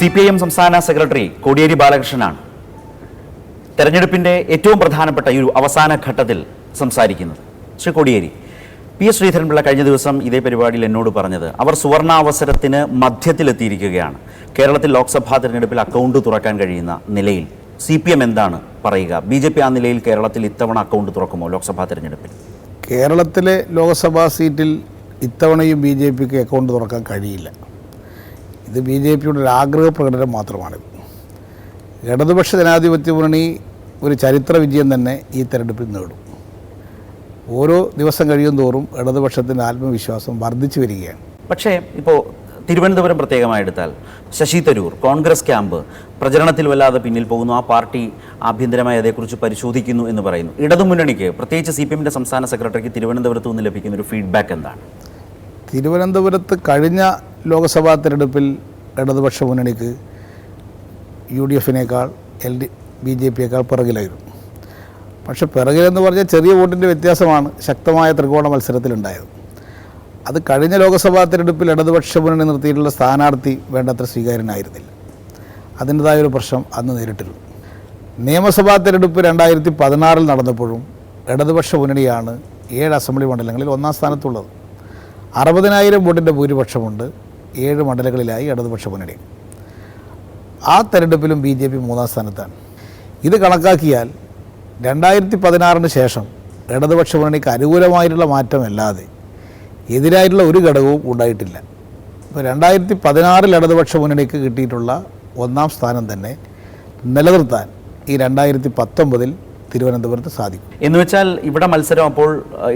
C P I M സംസ്ഥാന secretary Kodiyeri ബാലകൃഷ്ണനാണ്. തെരഞ്ഞെടുപ്പിന്റെ ഏറ്റവും പ്രധാനപ്പെട്ട ഈ ഒരു അവസാന ഘട്ടത്തിൽ സംസാരിക്കുന്നത്. ശ്രീ കോടിയേരി പി എസ് ശ്രീധരൻപിള്ള കഴിഞ്ഞ ദിവസം ഇതേ പരിപാടിയിൽ എന്നോട് പറഞ്ഞത് അവർ സുവർണാവസരത്തിന് മധ്യത്തിലെത്തിയിരിക്കുകയാണ്. കേരളത്തിൽ ലോക്സഭാ തെരഞ്ഞെടുപ്പിൽ അക്കൗണ്ട് തുറക്കാൻ കഴിയുന്ന നിലയിൽ സി പി എം എന്താണ് പറയുക? ബി ജെ പി ആ നിലയിൽ കേരളത്തിൽ ഇത്തവണ അക്കൗണ്ട് തുറക്കുമോ ലോക്സഭാ തെരഞ്ഞെടുപ്പിൽ? കേരളത്തിലെ ലോക്സഭാ സീറ്റിൽ ഇത്തവണയും ബി ജെ പിക്ക് അക്കൗണ്ട് തുറക്കാൻ കഴിയില്ല. ഇത് ബി ജെ പിയുടെ ഒരു ആഗ്രഹ പ്രകടനം മാത്രമാണിത്. ഇടതുപക്ഷ ജനാധിപത്യ മുന്നണി ഒരു ചരിത്ര വിജയം തന്നെ ഈ തെരഞ്ഞെടുപ്പിൽ നേടും. ഓരോ ദിവസം കഴിയും തോറും ഇടതുപക്ഷത്തിന്റെ ആത്മവിശ്വാസം വർദ്ധിച്ചു വരികയാണ്. പക്ഷേ ഇപ്പോൾ തിരുവനന്തപുരം പ്രത്യേകമായി എടുത്താൽ ശശി തരൂർ കോൺഗ്രസ് ക്യാമ്പ് പ്രചരണത്തിൽ വല്ലാതെ പിന്നിൽ പോകുന്നു. ആ പാർട്ടി ആഭ്യന്തരമായി അതേക്കുറിച്ച് പരിശോധിക്കുന്നു എന്ന് പറയുന്നു. ഇടതുമുന്നണിക്ക് പ്രത്യേകിച്ച് സി പി എമ്മിന്റെ സംസ്ഥാന സെക്രട്ടറിക്ക് തിരുവനന്തപുരത്ത് നിന്ന് ലഭിക്കുന്ന ഒരു ഫീഡ്ബാക്ക് എന്താണ്? തിരുവനന്തപുരത്ത് കഴിഞ്ഞ ലോക്സഭാ തിരഞ്ഞെടുപ്പിൽ ഇടതുപക്ഷ മുന്നണിക്ക് യു ഡി എഫിനേക്കാൾ എൽ ഡി ബി ജെ പിയേക്കാൾ പിറകിലായിരുന്നു. പക്ഷെ പിറകിലെന്ന് പറഞ്ഞാൽ ചെറിയ വോട്ടിന്റെ വ്യത്യാസമാണ് ശക്തമായ ത്രികോണ മത്സരത്തിലുണ്ടായത്. അത് കഴിഞ്ഞ ലോക്സഭാ തിരഞ്ഞെടുപ്പിൽ ഇടതുപക്ഷ മുന്നണി നിർത്തിയിട്ടുള്ള സ്ഥാനാർത്ഥി വേണ്ടത്ര സ്വീകാര്യനായിരുന്നില്ല. അതിന്റെതായ ഒരു പ്രശ്നം അന്ന് നേരിട്ടിരുന്നു. നിയമസഭാ തിരഞ്ഞെടുപ്പ് രണ്ടായിരത്തി പതിനാറിൽ നടന്നപ്പോഴും ഇടതുപക്ഷ മുന്നണിയാണ് ഏഴ് അസംബ്ലി മണ്ഡലങ്ങളിൽ ഒന്നാം സ്ഥാനത്തുള്ളത്. അറുപതിനായിരം വോട്ടിന്റെ ഭൂരിപക്ഷമുണ്ട്. ഏഴ് മണ്ഡലങ്ങളിലായി ഇടതുപക്ഷ മുന്നണി. ആ തെരഞ്ഞെടുപ്പിലും ബി ജെ പി മൂന്നാം സ്ഥാനത്താണ്. ഇത് കണക്കാക്കിയാൽ രണ്ടായിരത്തി പതിനാറിന് ശേഷം ഇടതുപക്ഷ മുന്നണിക്ക് അനുകൂലമായിട്ടുള്ള മാറ്റമല്ലാതെ എതിരായിട്ടുള്ള ഒരു ഘടകവും ഉണ്ടായിട്ടില്ല. ഇപ്പോൾ രണ്ടായിരത്തി പതിനാറിൽ ഇടതുപക്ഷ മുന്നണിക്ക് കിട്ടിയിട്ടുള്ള ഒന്നാം സ്ഥാനം തന്നെ നിലനിർത്താൻ ഈ രണ്ടായിരത്തി പത്തൊമ്പതിൽ തിരുവനന്തപുരത്ത് സാധിക്കും. എന്ന് വെച്ചാൽ ഇവിടെ മത്സരം അപ്പോൾ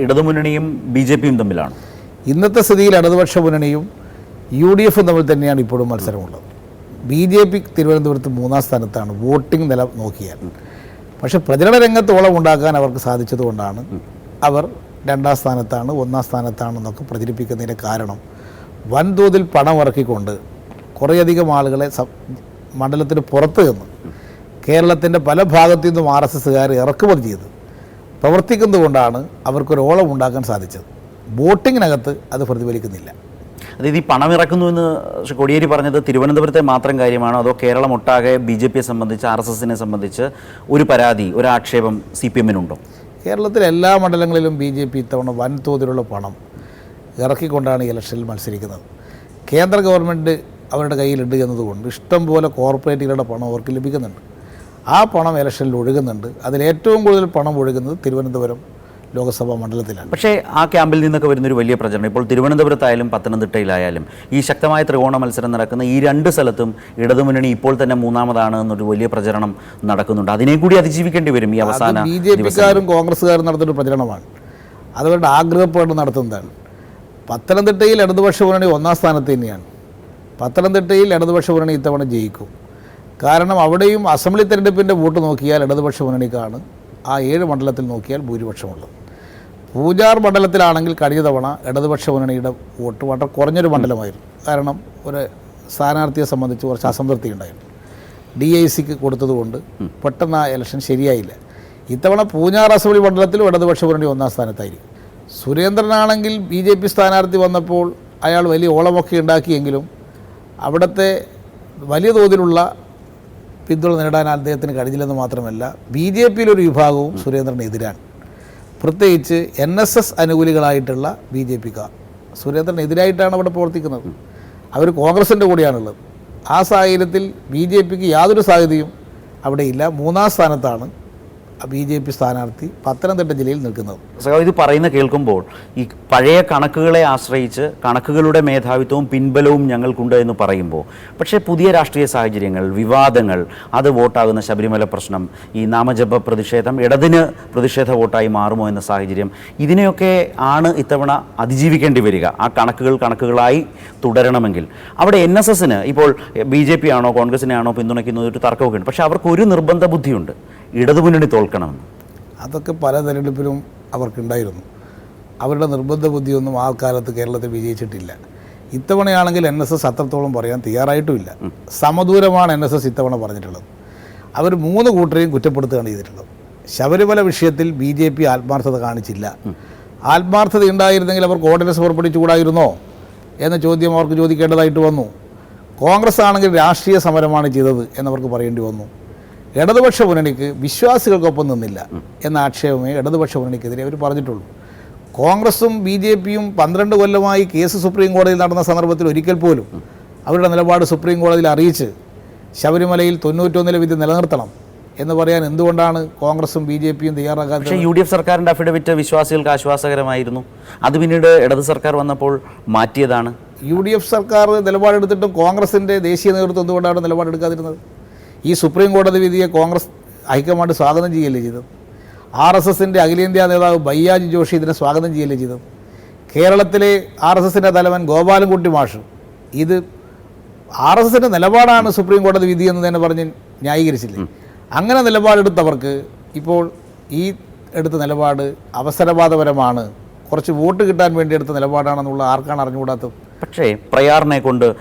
ഇടതുമുന്നണിയും ബി ജെ പിയും തമ്മിലാണ്. ഇന്നത്തെ സ്ഥിതിയിൽ ഇടതുപക്ഷ മുന്നണിയും യു ഡി എഫും തമ്മിൽ തന്നെയാണ് ഇപ്പോഴും മത്സരമുള്ളത്. ബി ജെ പി തിരുവനന്തപുരത്ത് മൂന്നാം സ്ഥാനത്താണ് വോട്ടിംഗ് നില നോക്കിയാൽ. പക്ഷേ പ്രചരണ രംഗത്ത് ഓളം ഉണ്ടാക്കാൻ അവർക്ക് സാധിച്ചതുകൊണ്ടാണ് അവർ രണ്ടാം സ്ഥാനത്താണ് ഒന്നാം സ്ഥാനത്താണെന്നൊക്കെ പ്രചരിപ്പിക്കുന്നതിന്റെ കാരണം വൻതോതിൽ പണം ഇറക്കിക്കൊണ്ട് കുറേയധികം ആളുകളെ സ മണ്ഡലത്തിന് പുറത്ത് നിന്ന് കേരളത്തിന്റെ പല ഭാഗത്തു നിന്നും ആർ എസ് എസ്സുകാർ ഇറക്കുമതി ചെയ്ത് പ്രവർത്തിക്കുന്നതുകൊണ്ടാണ് അവർക്കൊരു ഓളം ഉണ്ടാക്കാൻ സാധിച്ചത്. വോട്ടിങ്ങിനകത്ത് അത് പ്രതിഫലിക്കുന്നില്ല. അതായത് ഈ പണം ഇറക്കുന്നു എന്ന് ശ്രീ കോടിയേരി പറഞ്ഞത് തിരുവനന്തപുരത്തെ മാത്രം കാര്യമാണോ? അതോ കേരളം ഒട്ടാകെ ബി ജെ പിയെ സംബന്ധിച്ച് ആർ എസ് എസിനെ സംബന്ധിച്ച് ഒരു പരാതി ഒരു ആക്ഷേപം സി പി എമ്മിനുണ്ടോ? കേരളത്തിലെ എല്ലാ മണ്ഡലങ്ങളിലും ബി ജെ പി ഇത്തവണ വൻതോതിലുള്ള പണം ഇറക്കിക്കൊണ്ടാണ് ഈ ഇലക്ഷനിൽ മത്സരിക്കുന്നത്. കേന്ദ്ര ഗവൺമെന്റ് അവരുടെ കയ്യിലുണ്ട് എന്നതുകൊണ്ട് ഇഷ്ടം പോലെ കോർപ്പറേറ്റുകളുടെ പണം അവർക്ക് ലഭിക്കുന്നുണ്ട്. ആ പണം ഇലക്ഷനിൽ ഒഴുകുന്നുണ്ട്. അതിൽ ഏറ്റവും കൂടുതൽ പണം ഒഴുകുന്നത് തിരുവനന്തപുരം ലോക്സഭാ മണ്ഡലത്തിലാണ്. പക്ഷേ ആ ക്യാമ്പിൽ നിന്നൊക്കെ വരുന്നൊരു വലിയ പ്രചരണം. ഇപ്പോൾ തിരുവനന്തപുരത്തായാലും പത്തനംതിട്ടയിലായാലും ഈ ശക്തമായ ത്രികോണ മത്സരം നടക്കുന്ന ഈ രണ്ട് സ്ഥലത്തും ഇടതുമുന്നണി ഇപ്പോൾ തന്നെ മൂന്നാമതാണ് എന്നൊരു വലിയ പ്രചരണം നടക്കുന്നുണ്ട്. അതിനെ കൂടി അതിജീവിക്കേണ്ടി വരും ഈ അവസാന ബി ജെ പിക്കാരും കോൺഗ്രസ്സുകാരും നടത്തുന്ന പ്രചരണമാണ്. അതവരുടെ ആഗ്രഹപ്പെട്ട് നടത്തുന്നതാണ്. പത്തനംതിട്ടയിൽ ഇടതുപക്ഷ മുന്നണി ഒന്നാം സ്ഥാനത്ത് തന്നെയാണ്. പത്തനംതിട്ടയിൽ ഇടതുപക്ഷ മുന്നണി ഇത്തവണ ജയിക്കും. കാരണം അവിടെയും അസംബ്ലി തെരഞ്ഞെടുപ്പിന്റെ വോട്ട് നോക്കിയാൽ ഇടതുപക്ഷ മുന്നണിക്കാണ് ആ ഏഴ് മണ്ഡലത്തിൽ നോക്കിയാൽ ഭൂരിപക്ഷമുള്ളത്. പൂജാർ മണ്ഡലത്തിലാണെങ്കിൽ കഴിഞ്ഞ തവണ ഇടതുപക്ഷ മുന്നണിയുടെ വോട്ട് വളരെ കുറഞ്ഞൊരു മണ്ഡലമായിരുന്നു. കാരണം ഒരു സ്ഥാനാർത്ഥിയെ സംബന്ധിച്ച് കുറച്ച് അസംതൃപ്തി ഉണ്ടായിരുന്നു. ഡി ഐ സിക്ക് കൊടുത്തതുകൊണ്ട് പെട്ടെന്ന് ആ ഇലക്ഷൻ ശരിയായില്ല. ഇത്തവണ പൂഞ്ഞാർ അസംബ്ലി മണ്ഡലത്തിലും ഇടതുപക്ഷ മുന്നണി ഒന്നാം സ്ഥാനത്തായിരിക്കും. സുരേന്ദ്രനാണെങ്കിൽ ബി ജെ പി സ്ഥാനാർത്ഥി വന്നപ്പോൾ അയാൾ വലിയ ഓളമൊക്കെ ഉണ്ടാക്കിയെങ്കിലും അവിടുത്തെ വലിയ തോതിലുള്ള പിന്തുണ നേടാൻ അദ്ദേഹത്തിന് കഴിഞ്ഞില്ലെന്ന് മാത്രമല്ല ബി ജെ പിയിലൊരു വിഭാഗവും സുരേന്ദ്രന് എതിരാണ്. പ്രത്യേകിച്ച് എൻ എസ് എസ് അനുകൂലികളായിട്ടുള്ള ബി ജെ പിക്കാർ. സുരേന്ദ്രനെതിരായിട്ടാണ് അവിടെ പ്രവർത്തിക്കുന്നത്. അവർ കോൺഗ്രസിന്റെ കൂടെയാണുള്ളത്. ആ സാഹചര്യത്തിൽ ബി ജെ പിക്ക് യാതൊരു സാധ്യതയും അവിടെ ഇല്ല. മൂന്നാം സ്ഥാനത്താണ് ബി ജെ പി സ്ഥാനാർത്ഥി പത്തനംതിട്ട ജില്ലയിൽ നിൽക്കുന്നത്. സഖാവ് ഇത് പറയുന്ന കേൾക്കുമ്പോൾ ഈ പഴയ കണക്കുകളെ ആശ്രയിച്ച് കണക്കുകളുടെ മേധാവിത്വവും പിൻബലവും ഞങ്ങൾക്കുണ്ട് എന്ന് പറയുമ്പോൾ പക്ഷേ പുതിയ രാഷ്ട്രീയ സാഹചര്യങ്ങൾ വിവാദങ്ങൾ അത് വോട്ടാകുന്ന ശബരിമല പ്രശ്നം ഈ നാമജപ പ്രതിഷേധം ഇടതിന് പ്രതിഷേധ വോട്ടായി മാറുമോ എന്ന സാഹചര്യം ഇതിനെയൊക്കെ ആണ് ഇത്തവണ അതിജീവിക്കേണ്ടി വരിക. ആ കണക്കുകൾ കണക്കുകളായി തുടരണമെങ്കിൽ. അവിടെ എൻ എസ് എസിന് ഇപ്പോൾ ബി ജെ പി ആണോ കോൺഗ്രസിനെ ആണോ പിന്തുണയ്ക്കുന്നത് ഒരു തർക്കമൊക്കെ ഉണ്ട്. പക്ഷേ അവർക്ക് ഒരു നിർബന്ധ ബുദ്ധിയുണ്ട് ഇടതുമുന്നണി തോൽക്കണമെന്ന് അതൊക്കെ പല തെരഞ്ഞെടുപ്പിലും അവർക്കുണ്ടായിരുന്നു. അവരുടെ നിർബന്ധ ബുദ്ധിയൊന്നും ആ കാലത്ത് കേരളത്തിൽ വിജയിച്ചിട്ടില്ല. ഇത്തവണയാണെങ്കിൽ എൻ എസ് എസ് അത്രത്തോളം പറയാൻ തയ്യാറായിട്ടുമില്ല. സമദൂരമാണ് എൻ എസ് എസ് ഇത്തവണ പറഞ്ഞിട്ടുള്ളത്. അവർ മൂന്ന് കൂട്ടരെയും കുറ്റപ്പെടുത്തുകയാണ് ചെയ്തിട്ടുള്ളത്. ശബരിമല വിഷയത്തിൽ ബി ജെ പി ആത്മാർത്ഥത കാണിച്ചില്ല. ആത്മാർത്ഥത ഉണ്ടായിരുന്നെങ്കിൽ അവർക്ക് ഓർഡിനൻസ് പുറപ്പെടുവിച്ചുകൂടായിരുന്നോ എന്ന ചോദ്യം അവർക്ക് ചോദിക്കേണ്ടതായിട്ട് വന്നു. കോൺഗ്രസ് ആണെങ്കിൽ രാഷ്ട്രീയ സമരമാണ് ചെയ്തത് എന്നവർക്ക് പറയേണ്ടി വന്നു. ഇടതുപക്ഷ മുന്നണിക്ക് വിശ്വാസികൾക്കൊപ്പം നിന്നില്ല എന്ന ആക്ഷേപമേ ഇടതുപക്ഷ മുന്നണിക്കെതിരെ അവർ പറഞ്ഞിട്ടുള്ളൂ. കോൺഗ്രസും ബി ജെ പിയും പന്ത്രണ്ട് കൊല്ലമായി കേസ് സുപ്രീം കോടതിയിൽ നടന്ന സന്ദർഭത്തിൽ ഒരിക്കൽ പോലും അവരുടെ നിലപാട് സുപ്രീം കോടതിയിൽ അറിയിച്ച് ശബരിമലയിൽ തൊണ്ണൂറ്റൊന്നിലെ വിധി നിലനിർത്തണം എന്ന് പറയാൻ എന്തുകൊണ്ടാണ് കോൺഗ്രസും ബി ജെ പിയും തയ്യാറാക്കാൻ പക്ഷേ യു ഡി എഫ് സർക്കാരിന്റെ അഫിഡവിറ്റ് വിശ്വാസികൾക്ക് ആശ്വാസകരമായിരുന്നു. അത് പിന്നീട് ഇടത് സർക്കാർ വന്നപ്പോൾ മാറ്റിയതാണ്. യു ഡി എഫ് സർക്കാർ നിലപാടെടുത്തിട്ടും കോൺഗ്രസിന്റെ ദേശീയ നേതൃത്വം എന്തുകൊണ്ടാണ് നിലപാടെടുക്കാതിരുന്നത്? ഈ സുപ്രീം കോടതി വിധിയെ കോൺഗ്രസ് ഹൈക്കമാൻഡ് സ്വാഗതം ചെയ്യല്ലേ ചെയ്തത്? ആർ എസ് എസിന്റെ അഖിലേന്ത്യാ നേതാവ് ബയ്യാജി ജോഷി ഇതിനെ സ്വാഗതം ചെയ്യല്ലേ ചെയ്തത്? കേരളത്തിലെ ആർ എസ് എസിന്റെ തലവൻ ഗോപാലൻകുട്ടി മാഷ് ഇത് ആർ എസ് എസിന്റെ നിലപാടാണ് സുപ്രീം കോടതി വിധി എന്ന് തന്നെ പറഞ്ഞ് ന്യായീകരിച്ചില്ലേ? അങ്ങനെ നിലപാടെടുത്തവർക്ക് ഇപ്പോൾ ഈ എടുത്ത നിലപാട് അവസരവാദപരമാണ്. കുറച്ച് വോട്ട് കിട്ടാൻ വേണ്ടി എടുത്ത നിലപാടാണെന്നുള്ള ആർക്കാണ് അറിഞ്ഞുകൂടാത്തത്? പക്ഷേ പ്രയാറിനെ കൊണ്ട്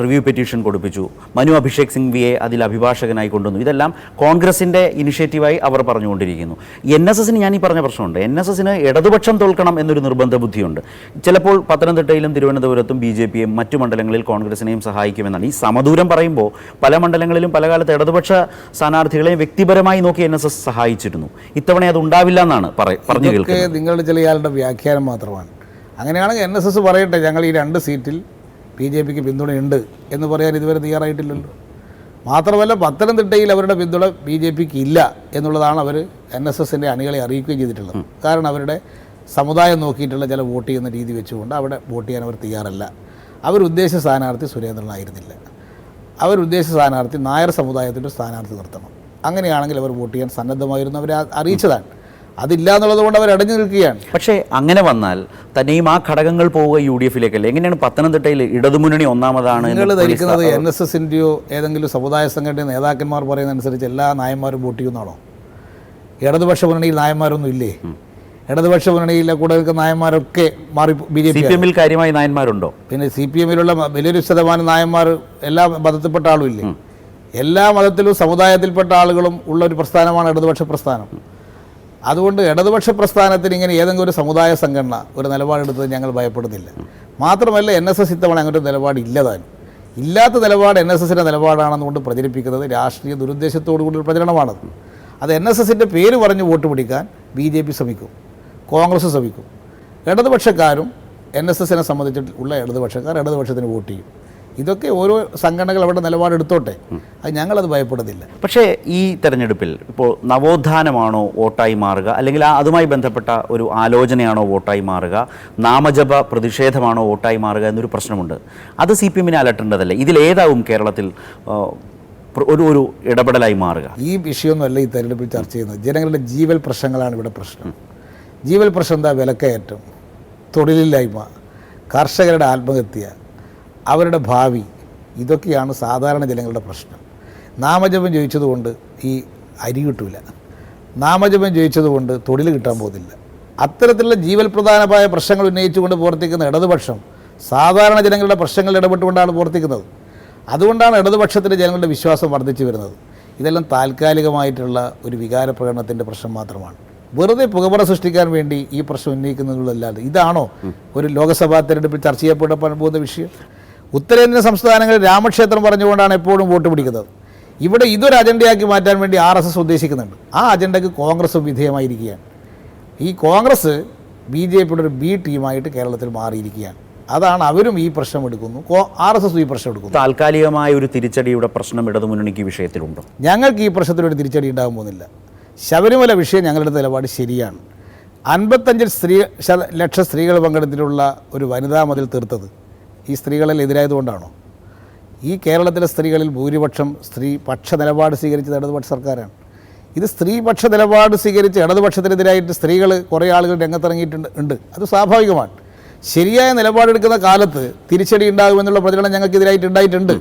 റിവ്യൂ പെറ്റീഷൻ കൊടുപ്പിച്ചു. മനു അഭിഷേക് സിംഗ്വിയെ അതിൽ അഭിഭാഷകനായി കൊണ്ടുവന്നു. ഇതെല്ലാം കോൺഗ്രസിന്റെ ഇനിഷ്യേറ്റീവായി അവർ പറഞ്ഞുകൊണ്ടിരിക്കുന്നു. എൻ എസ് എസിന് ഞാൻ ഈ പറഞ്ഞ പ്രശ്നമുണ്ട്. എൻ എസ് എസിന് ഇടതുപക്ഷം തോൽക്കണം എന്നൊരു നിർബന്ധ ബുദ്ധിയുണ്ട്. ചിലപ്പോൾ പത്തനംതിട്ടയിലും തിരുവനന്തപുരത്തും ബി ജെ പിയും മറ്റു മണ്ഡലങ്ങളിൽ കോൺഗ്രസിനെയും സഹായിക്കുമെന്നാണ്. ഈ സമദൂരം പറയുമ്പോൾ പല മണ്ഡലങ്ങളിലും പല കാലത്ത് ഇടതുപക്ഷ സ്ഥാനാർത്ഥികളെയും വ്യക്തിപരമായി നോക്കി എൻ എസ് എസ് സഹായിച്ചിരുന്നു. ഇത്തവണ അത് ഉണ്ടാവില്ല എന്നാണ് പറ- പറഞ്ഞു കേൾക്കുന്നത്. നിങ്ങളുടെ ചില വ്യാഖ്യാനം മാത്രമാണ്. അങ്ങനെയാണെങ്കിൽ എൻ എസ് എസ് പറയട്ടെ ഞങ്ങൾ ഈ രണ്ട് സീറ്റിൽ ബി ജെ പിക്ക് പിന്തുണയുണ്ട് എന്ന് പറയാൻ ഇതുവരെ തയ്യാറായിട്ടില്ലല്ലോ. മാത്രമല്ല പത്തനംതിട്ടയിൽ അവരുടെ പിന്തുണ ബി ജെ പിക്ക് ഇല്ല എന്നുള്ളതാണ് അവർ എൻ എസ് എസിന്റെ അണികളെ അറിയിക്കുകയും ചെയ്തിട്ടുള്ളത്. കാരണം അവരുടെ സമുദായം നോക്കിയിട്ടുള്ള ചില വോട്ട് ചെയ്യുന്ന രീതി വെച്ചുകൊണ്ട് അവിടെ വോട്ട് ചെയ്യാൻ അവർ തയ്യാറല്ല. അവർ ഉദ്ദേശിച്ച സ്ഥാനാർത്ഥി സുരേന്ദ്രനായിരുന്നില്ല അവർ ഉദ്ദേശിച്ച സ്ഥാനാർത്ഥി നായർ സമുദായത്തിന്റെ സ്ഥാനാർത്ഥി നിർത്തണം. അങ്ങനെയാണെങ്കിൽ അവർ വോട്ട് ചെയ്യാൻ സന്നദ്ധമായിരുന്നു അവരെ അറിയിച്ചതാണ്. അതില്ല എന്നുള്ളത് കൊണ്ട് അവർ അടഞ്ഞു നിൽക്കുകയാണ്. പക്ഷേ അങ്ങനെ വന്നാൽ തന്നെയും ആ ഘടകങ്ങൾ പോവുക യു ഡി എഫിലേക്കല്ലേ എങ്ങനെയാണ് പത്തനംതിട്ടയിൽ ഇടതുമുന്നണി ഒന്നാമതാണ് നിങ്ങൾ ധരിക്കുന്നത് എൻ എസ് എസിന്റെയോ ഏതെങ്കിലും സമുദായ സംഘടന നേതാക്കന്മാർ പറയുന്നതനുസരിച്ച് എല്ലാ നായന്മാരും വോട്ട് ചെയ്യുന്നതാണോ? ഇടതുപക്ഷ മുന്നണിയിൽ നായന്മാരൊന്നും ഇല്ലേ? ഇടതുപക്ഷ മുന്നണിയിലെ കൂടെ നിൽക്കുന്ന നായന്മാരൊക്കെ മാറി ബി ജെ പി കാര്യമായി നായന്മാരുണ്ടോ? പിന്നെ സി പി എമ്മിലുള്ള വലിയൊരു ശതമാനം നായന്മാർ എല്ലാ മതത്തിൽപ്പെട്ട ആളും ഇല്ലേ? എല്ലാ മതത്തിലും സമുദായത്തിൽപ്പെട്ട ആളുകളും ഉള്ള ഒരു പ്രസ്ഥാനമാണ് ഇടതുപക്ഷ പ്രസ്ഥാനം. അതുകൊണ്ട് ഇടതുപക്ഷ പ്രസ്ഥാനത്തിന് ഇങ്ങനെ ഏതെങ്കിലും ഒരു സമുദായ സംഘടന ഒരു നിലപാടെടുത്തത് ഞങ്ങൾ ഭയപ്പെടുന്നില്ല. മാത്രമല്ല എൻ എസ് എസ് ഇത്തവണ അങ്ങനെ ഒരു നിലപാട് ഇല്ലാത്ത നിലപാട് എൻ എസ് എസിന്റെ നിലപാടാണെന്നുകൊണ്ട് പ്രചരിപ്പിക്കുന്നത് രാഷ്ട്രീയ ദുരുദ്ദേശത്തോടു കൂടി ഒരു പ്രചരണമാണത്. അത് എൻ എസ് എസിന്റെ പേര് പറഞ്ഞ് വോട്ട് പിടിക്കാൻ ബി ജെ പി ശ്രമിക്കും കോൺഗ്രസ് ശ്രമിക്കും. ഇടതുപക്ഷക്കാരും എൻ എസ് എസിനെ സംബന്ധിച്ചിട്ടുള്ള ഇടതുപക്ഷക്കാർ ഇടതുപക്ഷത്തിന് വോട്ട് ചെയ്യും. ഇതൊക്കെ ഓരോ സംഘടനകൾ അവിടെ നിലപാടെടുത്തോട്ടെ. അത് ഞങ്ങളത് ഭയപ്പെടുന്നില്ല. പക്ഷേ ഈ തെരഞ്ഞെടുപ്പിൽ ഇപ്പോൾ നവോത്ഥാനമാണോ വോട്ടായി മാറുക? അല്ലെങ്കിൽ ആ അതുമായി ബന്ധപ്പെട്ട ഒരു ആലോചനയാണോ വോട്ടായി മാറുക? നാമജപ പ്രതിഷേധമാണോ വോട്ടായി മാറുക എന്നൊരു പ്രശ്നമുണ്ട്. അത് സി പി എമ്മിനെ അലട്ടേണ്ടതല്ലേ? ഇതിലേതാവും കേരളത്തിൽ ഒരു ഒരു ഇടപെടലായി മാറുക? ഈ വിഷയമൊന്നുമല്ല ഈ തെരഞ്ഞെടുപ്പിൽ ചർച്ച ചെയ്യുന്നത്. ജനങ്ങളുടെ ജീവൽ പ്രശ്നങ്ങളാണ് ഇവിടെ പ്രശ്നം. ജീവൽ പ്രശ്നം എന്താ? വിലക്കയറ്റം തൊഴിലില്ലായ്മ കർഷകരുടെ ആത്മഹത്യ അവരുടെ ഭാവി. ഇതൊക്കെയാണ് സാധാരണ ജനങ്ങളുടെ പ്രശ്നം. നാമജപം ജയിച്ചതുകൊണ്ട് ഈ അരി കിട്ടില്ല നാമജപം ജയിച്ചതുകൊണ്ട് തൊഴിൽ കിട്ടാൻ പോകുന്നില്ല അത്തരത്തിലുള്ള ജീവൽ പ്രധാനമായ പ്രശ്നങ്ങൾ ഉന്നയിച്ചുകൊണ്ട് പ്രവർത്തിക്കുന്ന ഇടതുപക്ഷം സാധാരണ ജനങ്ങളുടെ പ്രശ്നങ്ങളിൽ ഇടപെട്ടുകൊണ്ടാണ് പ്രവർത്തിക്കുന്നത്. അതുകൊണ്ടാണ് ഇടതുപക്ഷത്തിന്റെ ജനങ്ങളുടെ വിശ്വാസം വർദ്ധിച്ചു വരുന്നത്. ഇതെല്ലാം താൽക്കാലികമായിട്ടുള്ള ഒരു വികാര പ്രകടനത്തിന്റെ പ്രശ്നം മാത്രമാണ്. വെറുതെ പുകമറ സൃഷ്ടിക്കാൻ വേണ്ടി ഈ പ്രശ്നം ഉന്നയിക്കുന്നതല്ലാതെ ഇതാണോ ഒരു ലോക്സഭാ തെരഞ്ഞെടുപ്പിൽ ചർച്ച ചെയ്യപ്പെടാൻ പോകുന്ന വിഷയം? ഉത്തരേന്ത്യൻ സംസ്ഥാനങ്ങളിൽ രാമക്ഷേത്രം പറഞ്ഞുകൊണ്ടാണ് എപ്പോഴും വോട്ട് പിടിക്കുന്നത്. ഇവിടെ ഇതൊരു അജണ്ടയാക്കി മാറ്റാൻ വേണ്ടി ആർ എസ് എസ് ഉദ്ദേശിക്കുന്നുണ്ട്. ആ അജണ്ടയ്ക്ക് കോൺഗ്രസും വിധേയമായിരിക്കുകയാണ്. ഈ കോൺഗ്രസ് ബി ജെ പിയുടെ ഒരു ബി ടീമായിട്ട് കേരളത്തിൽ മാറിയിരിക്കുകയാണ്. അതാണ് അവരും ഈ പ്രശ്നം എടുക്കുന്നു. ആർ എസ് എസ് ഈ പ്രശ്നം എടുക്കുന്നു. താൽക്കാലികമായ ഒരു തിരിച്ചടിയുടെ പ്രശ്നം ഇടതുമുന്നണിക്ക് വിഷയത്തിലുണ്ടോ? ഞങ്ങൾക്ക് ഈ പ്രശ്നത്തിലൊരു തിരിച്ചടി ഉണ്ടാകാൻ പോകുന്നില്ല. ശബരിമല വിഷയം ഞങ്ങളുടെ നിലപാട് ശരിയാണ്. അൻപത്തഞ്ച് സ്ത്രീ ലക്ഷം സ്ത്രീകൾ പങ്കെടുത്തിട്ടുള്ള ഒരു വനിതാ മതിൽ തീർത്തത് ഈ സ്ത്രീകളിൽ എതിരായതുകൊണ്ടാണോ? ഈ കേരളത്തിലെ സ്ത്രീകളിൽ ഭൂരിപക്ഷം സ്ത്രീ പക്ഷ നിലപാട് സ്വീകരിച്ചത് ഇടതുപക്ഷ സർക്കാരാണ്. ഇത് സ്ത്രീപക്ഷ നിലപാട് സ്വീകരിച്ച് ഇടതുപക്ഷത്തിനെതിരായിട്ട് സ്ത്രീകൾ കുറേ ആളുകൾ രംഗത്തിറങ്ങിയിട്ടുണ്ട് ഉണ്ട്. അത് സ്വാഭാവികമാണ്. ശരിയായ നിലപാടെടുക്കുന്ന കാലത്ത് തിരിച്ചടി ഉണ്ടാകുമെന്നുള്ള പ്രചരണം ഞങ്ങൾക്കെതിരായിട്ട് ഉണ്ടായിട്ടുണ്ട്.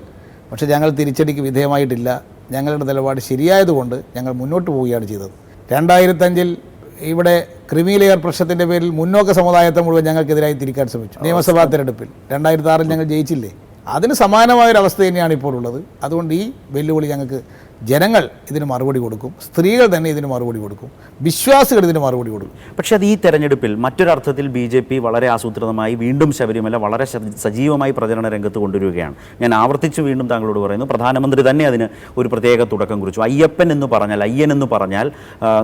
പക്ഷേ ഞങ്ങൾ തിരിച്ചടിക്ക് വിധേയമായിട്ടില്ല. ഞങ്ങളുടെ നിലപാട് ശരിയായതുകൊണ്ട് ഞങ്ങൾ മുന്നോട്ട് പോവുകയാണ് ചെയ്തത്. രണ്ടായിരത്തഞ്ചിൽ ഇവിടെ ക്രിമിലെയർ പ്രശ്നത്തിന്റെ പേരിൽ മുന്നോക്ക സമുദായത്തെ മുഴുവൻ ഞങ്ങൾക്കെതിരായി തിരിക്കാൻ ശ്രമിച്ചു. നിയമസഭാ തെരഞ്ഞെടുപ്പിൽ രണ്ടായിരത്തി ആറിൽ ഞങ്ങൾ ജയിച്ചില്ലേ? അതിന് സമാനമായ ഒരു അവസ്ഥ തന്നെയാണ് ഇപ്പോൾ ഉള്ളത്. അതുകൊണ്ട് ഈ വെല്ലുവിളി ഞങ്ങൾക്ക് ജനങ്ങൾ ഇതിന് മറുപടി കൊടുക്കും. സ്ത്രീകൾ തന്നെ ഇതിന് മറുപടി കൊടുക്കും. വിശ്വാസികൾ ഇതിന് മറുപടി കൊടുക്കും. പക്ഷേ അത് ഈ തെരഞ്ഞെടുപ്പിൽ മറ്റൊരർത്ഥത്തിൽ ബി ജെ പി വളരെ ആസൂത്രിതമായി വീണ്ടും ശബരിമല വളരെ സജീവമായി പ്രചരണ രംഗത്ത് കൊണ്ടുവരികയാണ്. ഞാൻ ആവർത്തിച്ച് വീണ്ടും താങ്കളോട് പറയുന്നു പ്രധാനമന്ത്രി തന്നെ അതിന് ഒരു പ്രത്യേക തുടക്കം കുറിച്ചു. അയ്യപ്പൻ എന്ന് പറഞ്ഞാൽ അയ്യൻ എന്ന് പറഞ്ഞാൽ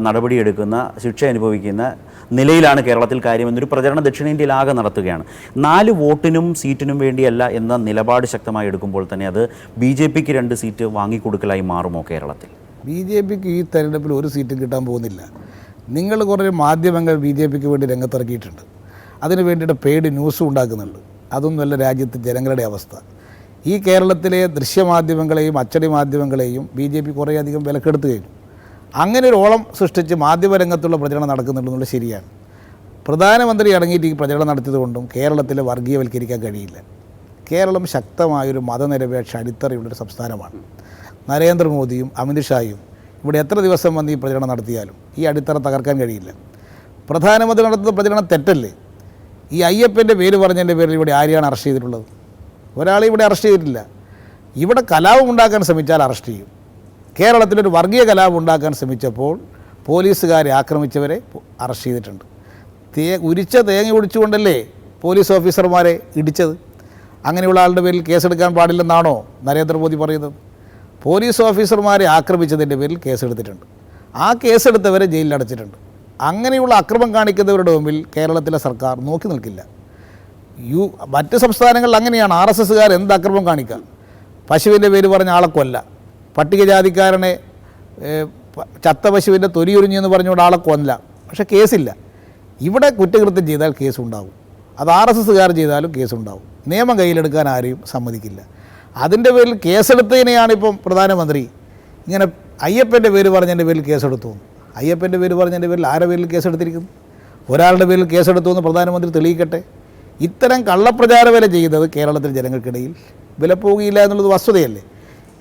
നടപടിയെടുക്കുന്ന ശിക്ഷ അനുഭവിക്കുന്ന നിലയിലാണ് കേരളത്തിൽ കാര്യമെന്നൊരു പ്രചരണം ദക്ഷിണേന്ത്യയിൽ ആകെ നടത്തുകയാണ്. നാല് വോട്ടിനും സീറ്റിനും വേണ്ടിയല്ല എന്ന നിലപാട് ശക്തമായി എടുക്കുമ്പോൾ തന്നെ അത് ബി ജെ പിക്ക് രണ്ട് സീറ്റ് വാങ്ങിക്കൊടുക്കലായി മാറുമോ കേരളത്തിൽ. ബി ജെ പിക്ക് ഈ തെരഞ്ഞെടുപ്പിൽ ഒരു സീറ്റും കിട്ടാൻ പോകുന്നില്ല. നിങ്ങൾ കുറേ മാധ്യമങ്ങൾ ബി ജെ പിക്ക് വേണ്ടി രംഗത്തിറക്കിയിട്ടുണ്ട്. അതിന് വേണ്ടിയിട്ട് പെയ്ഡ് ന്യൂസും ഉണ്ടാക്കുന്നുണ്ട്. അതൊന്നുമല്ല രാജ്യത്തെ ജനങ്ങളുടെ അവസ്ഥ. ഈ കേരളത്തിലെ ദൃശ്യമാധ്യമങ്ങളെയും അച്ചടി മാധ്യമങ്ങളെയും ബി ജെ പി കുറേയധികം വിലക്കെടുത്ത് കഴിഞ്ഞു. അങ്ങനെ ഒരു ഓളം സൃഷ്ടിച്ച് മാധ്യമരംഗത്തുള്ള പ്രചരണം നടക്കുന്നുണ്ടെന്നുള്ളത് ശരിയാണ്. പ്രധാനമന്ത്രി അടങ്ങിയിട്ട് ഈ പ്രചരണം നടത്തിയതുകൊണ്ടും കേരളത്തിലെ വർഗീയവൽക്കരിക്കാൻ കഴിയില്ല. കേരളം ശക്തമായൊരു മതനിരപേക്ഷ അടിത്തറയുള്ളൊരു സംസ്ഥാനമാണ്. നരേന്ദ്രമോദിയും അമിത്ഷായും ഇവിടെ എത്ര ദിവസം വന്ന് ഈ പ്രചരണം നടത്തിയാലും ഈ അടിത്തറ തകർക്കാൻ കഴിയില്ല. പ്രധാനമന്ത്രി നടത്തുന്ന പ്രചരണം തെറ്റല്ലേ? ഈ അയ്യപ്പന്റെ പേര് പറഞ്ഞതിന്റെ പേരിൽ ഇവിടെ ആരെയാണ് അറസ്റ്റ് ചെയ്തിട്ടുള്ളത്? ഒരാളെ ഇവിടെ അറസ്റ്റ് ചെയ്തിട്ടില്ല. ഇവിടെ കലാപം ഉണ്ടാക്കാൻ ശ്രമിച്ചാൽ അറസ്റ്റ് ചെയ്യും. കേരളത്തിലൊരു വർഗീയ കലാപം ഉണ്ടാക്കാൻ ശ്രമിച്ചപ്പോൾ പോലീസുകാരെ ആക്രമിച്ചവരെ അറസ്റ്റ് ചെയ്തിട്ടുണ്ട്. തേ ഉരിച്ച തേങ്ങ ഒടിച്ചുകൊണ്ടല്ലേ പോലീസ് ഓഫീസർമാരെ ഇടിച്ചത്? അങ്ങനെയുള്ള ആളുടെ പേരിൽ കേസെടുക്കാൻ പാടില്ലെന്നാണോ നരേന്ദ്രമോദി പറയുന്നത്? പോലീസ് ഓഫീസർമാരെ ആക്രമിച്ചതിന്റെ പേരിൽ കേസെടുത്തിട്ടുണ്ട്. ആ കേസെടുത്തവരെ ജയിലിൽ അടച്ചിട്ടുണ്ട്. അങ്ങനെയുള്ള അക്രമം കാണിക്കുന്നവരുടെ മുമ്പിൽ കേരളത്തിലെ സർക്കാർ നോക്കി നിൽക്കില്ല. യു മറ്റ് സംസ്ഥാനങ്ങളിൽ അങ്ങനെയാണ്. ആർ എസ് എസ്സുകാർ എന്ത് അക്രമം കാണിക്കുക? പശുവിന്റെ പേര് പറഞ്ഞ ആളെ കൊല്ല. പട്ടികജാതിക്കാരനെ ചത്ത പശുവിന്റെ തൊലിയുരിഞ്ഞു എന്ന് പറഞ്ഞുകൊണ്ട് ആളെ കൊല്ല. പക്ഷേ കേസില്ല. ഇവിടെ കുറ്റകൃത്യം ചെയ്താൽ കേസുണ്ടാവും. അത് ആർ എസ് എസ്സുകാർ ചെയ്താലും കേസുണ്ടാവും. നിയമം കയ്യിലെടുക്കാൻ ആരെയും സമ്മതിക്കില്ല. അതിന്റെ പേരിൽ കേസെടുത്തതിനെയാണ് ഇപ്പം പ്രധാനമന്ത്രി. ഇങ്ങനെ അയ്യപ്പന്റെ പേര് പറഞ്ഞതിന്റെ പേരിൽ കേസെടുത്തു. അയ്യപ്പന്റെ പേര് പറഞ്ഞതിന്റെ പേരിൽ ആരുടെ പേരിൽ കേസെടുത്തിരിക്കുന്നു? ഒരാളുടെ പേരിൽ കേസെടുത്തു എന്ന് പ്രധാനമന്ത്രി തെളിയിക്കട്ടെ? ഇത്തരം കള്ളപ്രചാര വില ചെയ്യുന്നത് കേരളത്തിലെ ജനങ്ങൾക്കിടയിൽ വില പോകുകയില്ല എന്നുള്ളത് വസ്തുതയല്ലേ?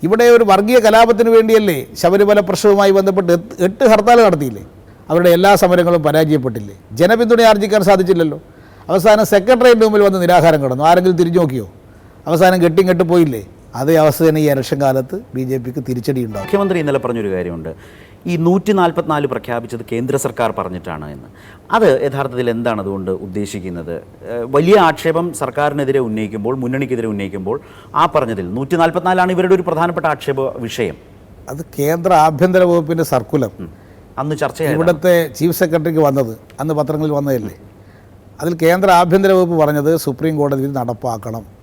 ഇവിടെ ഒരു വർഗീയ കലാപത്തിന് വേണ്ടിയല്ലേ ശബരിമല പ്രശ്നവുമായി ബന്ധപ്പെട്ട് എട്ട് ഹർത്താൽ നടത്തിയില്ലേ? അവരുടെ എല്ലാ സമരങ്ങളും പരാജയപ്പെട്ടില്ലേ? ജനപിന്തുണ ആർജിക്കാൻ സാധിച്ചില്ലല്ലോ? അവസാനം സെക്രട്ടറിയേറ്റ് മുമ്പിൽ വന്ന് നിരാഹാരം കിടന്നു. ആരെങ്കിലും തിരിഞ്ഞു നോക്കിയോ? അവസാനം കെട്ടിയും കെട്ട് പോയില്ലേ? അതേ അവസ്ഥ തന്നെ ഈ ഇലക്ഷൻ കാലത്ത് ബി ജെ പിക്ക് തിരിച്ചടി ഉണ്ടാവും. മുഖ്യമന്ത്രി ഇന്നലെ പറഞ്ഞൊരു കാര്യമുണ്ട്. ഈ നൂറ്റി നാൽപ്പത്തിനാല് പ്രഖ്യാപിച്ചത് കേന്ദ്ര സർക്കാർ പറഞ്ഞിട്ടാണ് എന്ന്. അത് യഥാർത്ഥത്തിൽ എന്താണ് അതുകൊണ്ട് ഉദ്ദേശിക്കുന്നത്? വലിയ ആക്ഷേപം സർക്കാരിനെതിരെ ഉന്നയിക്കുമ്പോൾ മുന്നണിക്കെതിരെ ഉന്നയിക്കുമ്പോൾ ആ പറഞ്ഞതിൽ നൂറ്റി നാൽപ്പത്തിനാലാണ് ഇവരുടെ ഒരു പ്രധാനപ്പെട്ട ആക്ഷേപ വിഷയം. അത് കേന്ദ്ര ആഭ്യന്തര വകുപ്പിന്റെ സർക്കുലർ അന്ന് ചർച്ചയായി ഇവിടുത്തെ ചീഫ് സെക്രട്ടറിക്ക് വന്നത് അന്ന് പത്രങ്ങളിൽ വന്നതല്ലേ? അതിൽ കേന്ദ്ര ആഭ്യന്തര വകുപ്പ് പറഞ്ഞത് സുപ്രീം കോടതി നടപ്പാക്കണം.